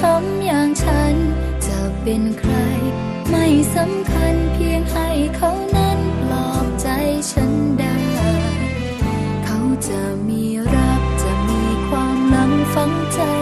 ช้ำอย่างฉัน จะเป็นใคร ไม่สำคัญเพียงให้เขานั้นปลอบใจฉันได้ เขาจะมีรักจะมีความหลังฟังใจ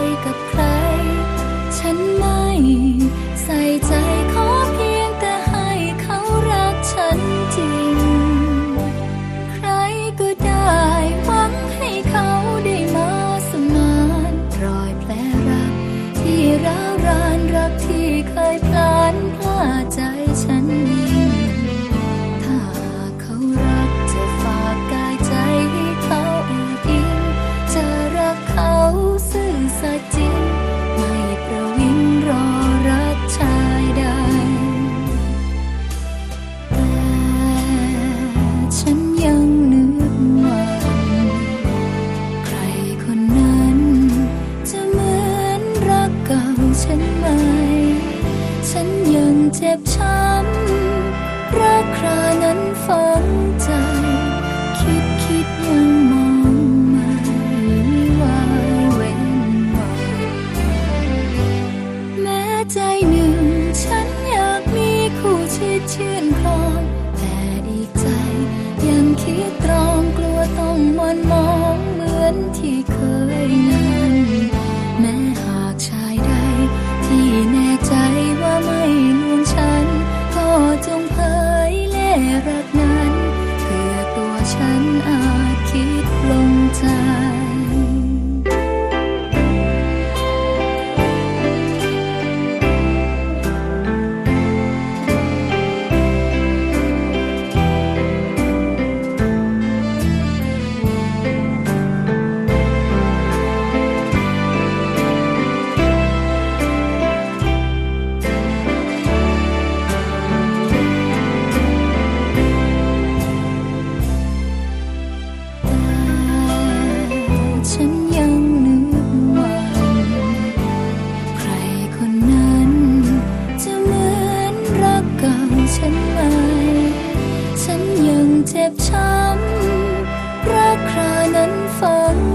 ฉันไหม ฉันยังเจ็บช้ำ อาจคิดลงใจ บช้ำรักครานั้นฟัง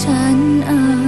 ฉันเอา